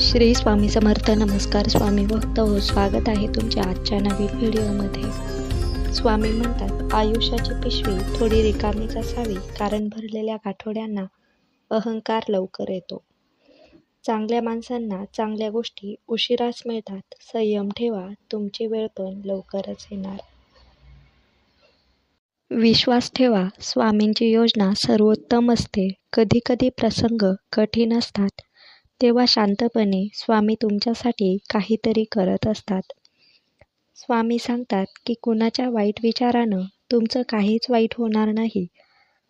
श्री स्वामी समर्थ नमस्कार स्वामी भक्त हो स्वागत आहे तुमच्या आजच्या नवीन व्हिडिओमध्ये. स्वामी म्हणतात आयुष्याची पिशवी थोडी रिकामीच असावी कारण भरलेल्या गाठोड्यांना अहंकार लवकर येतो. चांगल्या माणसांना चांगल्या गोष्टी उशिराच मिळतात संयम ठेवा तुमची वेळ पण लवकरच येणार. विश्वास ठेवा स्वामींची योजना सर्वोत्तम असते कधी कधी प्रसंग कठीण असतात तेव्हा शांतपणे स्वामी तुमच्यासाठी काहीतरी करत असतात. स्वामी सांगतात की कुणाच्या वाईट विचारानं तुमचं काहीच वाईट होणार नाही.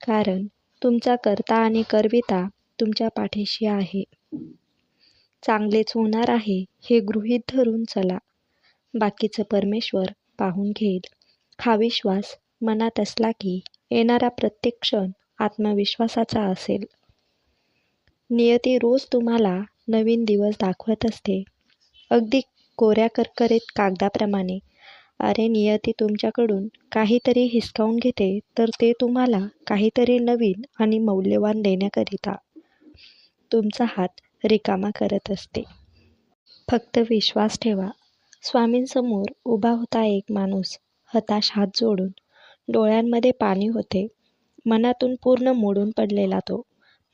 कारण तुमचा कर्ता आणि करविता तुमच्या पाठीशी आहे. चांगलेच होणार आहे हे गृहीत धरून चला. बाकीचं परमेश्वर पाहून घेईल. हा विश्वास मनात असला की येणारा प्रत्येक क्षण आत्मविश्वासाचा असेल. नियती रोज तुम्हाला नवीन दिवस दाखवत असते. अगदी कोऱ्या करकरीत कागदाप्रमाणे. अरे नियती तुमच्याकडून काहीतरी हिसकावून घेते तर ते तुम्हाला काहीतरी नवीन आणि मौल्यवान देण्याकरिता तुमचा हात रिकामा करत असते. फक्त विश्वास ठेवा. स्वामींसमोर उभा होता एक माणूस हताश हात जोडून. डोळ्यांमध्ये पाणी होते. मनातून पूर्ण मोडून पडलेला तो.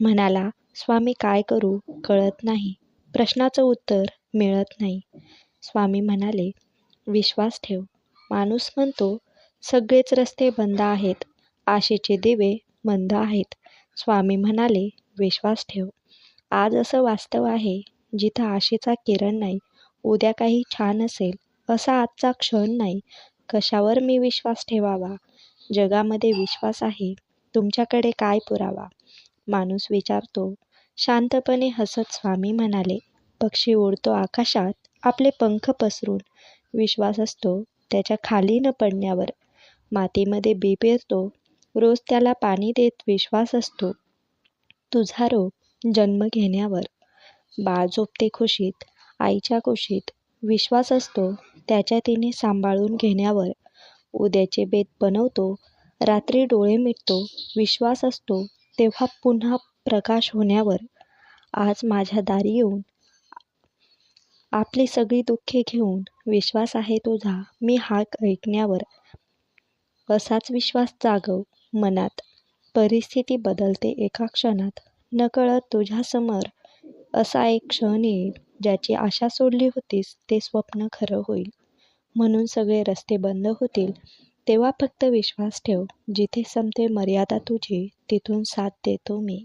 म्हणाला स्वामी काय करू कळत नाही. प्रश्नाचं उत्तर मिळत नाही. स्वामी म्हणाले विश्वास ठेव. माणूस म्हणतो सगळेच रस्ते बंद आहेत. आशेचे दिवे मंद आहेत. स्वामी म्हणाले विश्वास ठेव. आज असं वास्तव आहे जिथं आशेचा किरण नाही उद्या काही छान असेल असा आजचा क्षण नाही. कशावर मी विश्वास ठेवावा? जगामध्ये विश्वास आहे. तुमच्याकडे काय पुरावा? माणूस विचारतो शांतपणे हसत स्वामी म्हणाले पक्षी उडतो आकाशात आपले पंख पसरून. विश्वास असतो त्याच्याखाली न पडण्यावर. मातीमध्ये बी पेरतो रोज त्याला पाणी देत विश्वास असतो. तुझा रोग जन्म घेण्यावर. बाळ झोपते खुशीत आईच्या कुशीत. विश्वास असतो त्याच्या तिने सांभाळून घेण्यावर. उद्याचे बेत बनवतो रात्री डोळे मिटतो. विश्वास असतो तेव्हा पुन्हा प्रकाश होण्यावर. आज माझ्या दारी येऊन आपली सगळी दुःखे घेऊन विश्वास आहे तुझा. मी हाक ऐकण्यावर असाच विश्वास जागव मनात. परिस्थिती बदलते एका क्षणात. नकळत तुझ्यासमोर असा एक क्षण येईल ज्याची आशा सोडली होतीस ते स्वप्न खरं होईल. म्हणून सगळे रस्ते बंद होतील. तेव्हा फक्त विश्वास ठेव. जिथे संपते मर्यादा तुझी तिथून साथ देतो मी.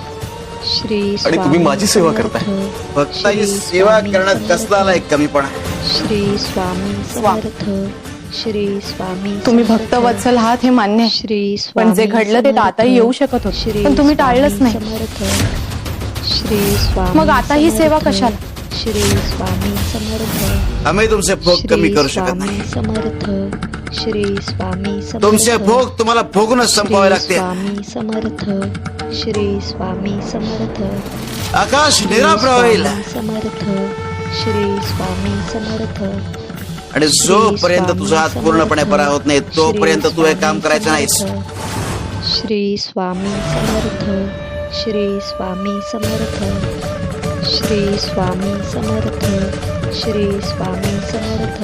श्री आणि तुम्ही माझी सेवा करताय. भक्ताची श्री सेवा स्वामी करण्यात कसला आलाय कमीपणा श्री स्वामी समर्थ श्री स्वामी तुम्ही समर्थ. भक्तवत्सल आहात हे मान्य आहे श्री पण जे घडलं ते तर समर्थ. आताही येऊ शकत होतं. श्री पण तुम्ही टाळलंच नाही. समर्थ. श्री स्वामी मग आता ही सेवा समर्थ. कशाला? श्री स्वामी समर्थ। आम्ही तुमचे भोग कमी करू शकत नाही। समर्थ। श्री स्वामी समर्थ। तुमचे भोग तुम्हाला भोगूनच संपवावे लागते। स्वामी समर्थ। श्री स्वामी समर्थ। आकाश श्री निराप्रह होईल समर्थ। श्री स्वामी समर्थ। आणि जोपर्यंत तुझा हात. पूर्णपणे बरा होत नाही तोपर्यंत तू हे काम करायचं नाहीस. श्री स्वामी समर्थ। श्री स्वामी समर्थ। श्री स्वामी समर्थ श्री स्वामी समर्थ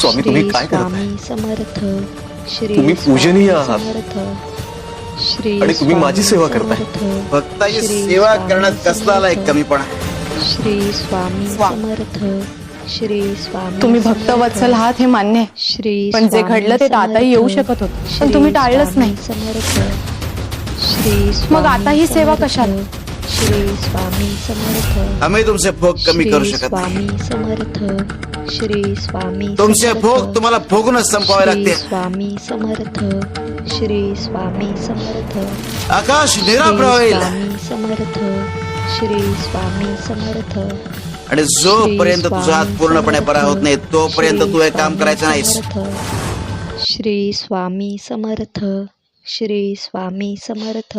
स्वामी तुम्ही श्री काय करत आहे स्वामी समर्थ श्री तुम्ही पूजनीय स्वामी आहात. समर्थ श्री आणि तुम्ही माझी स्वामी सेवा करताय. समर्थ. भक्ताची श्री सेवा स्वामी करण्यात कसला समर्थ. कमीपणा श्री स्वामी स्वा- समर्थ श्री स्वामी तुम्ही समर्थ. भक्तवत्सल आहात हे मान्य आहे श्री पण जे स्वामी घडलं ते आताही येऊ समर्थ. शकत होतं. पण श्री तुम्ही टाळलंच स्वामी नाही. समर्थ श्री मग स्वामी आता ही सेवा समर्थ. कशाला? श्री स्वामी समर्थ। आम्ही तुमचे भोग कमी श्री करू शकत नाही स्वामी समर्थ। श्री स्वामी तुमचे समर्थ. भोग तुम्हाला भोगूनच संपवावे श्री लागते स्वामी समर्थ। श्री स्वामी समर्थ। आकाश श्री निराप्रह होईल स्वामी समर्थ। श्री स्वामी समर्थ। आणि जोपर्यंत तुझा हात पूर्णपणे बरा होत नाही तोपर्यंत तू हे काम करायचं नाहीस. श्री स्वामी समर्थ। श्री स्वामी समर्थ।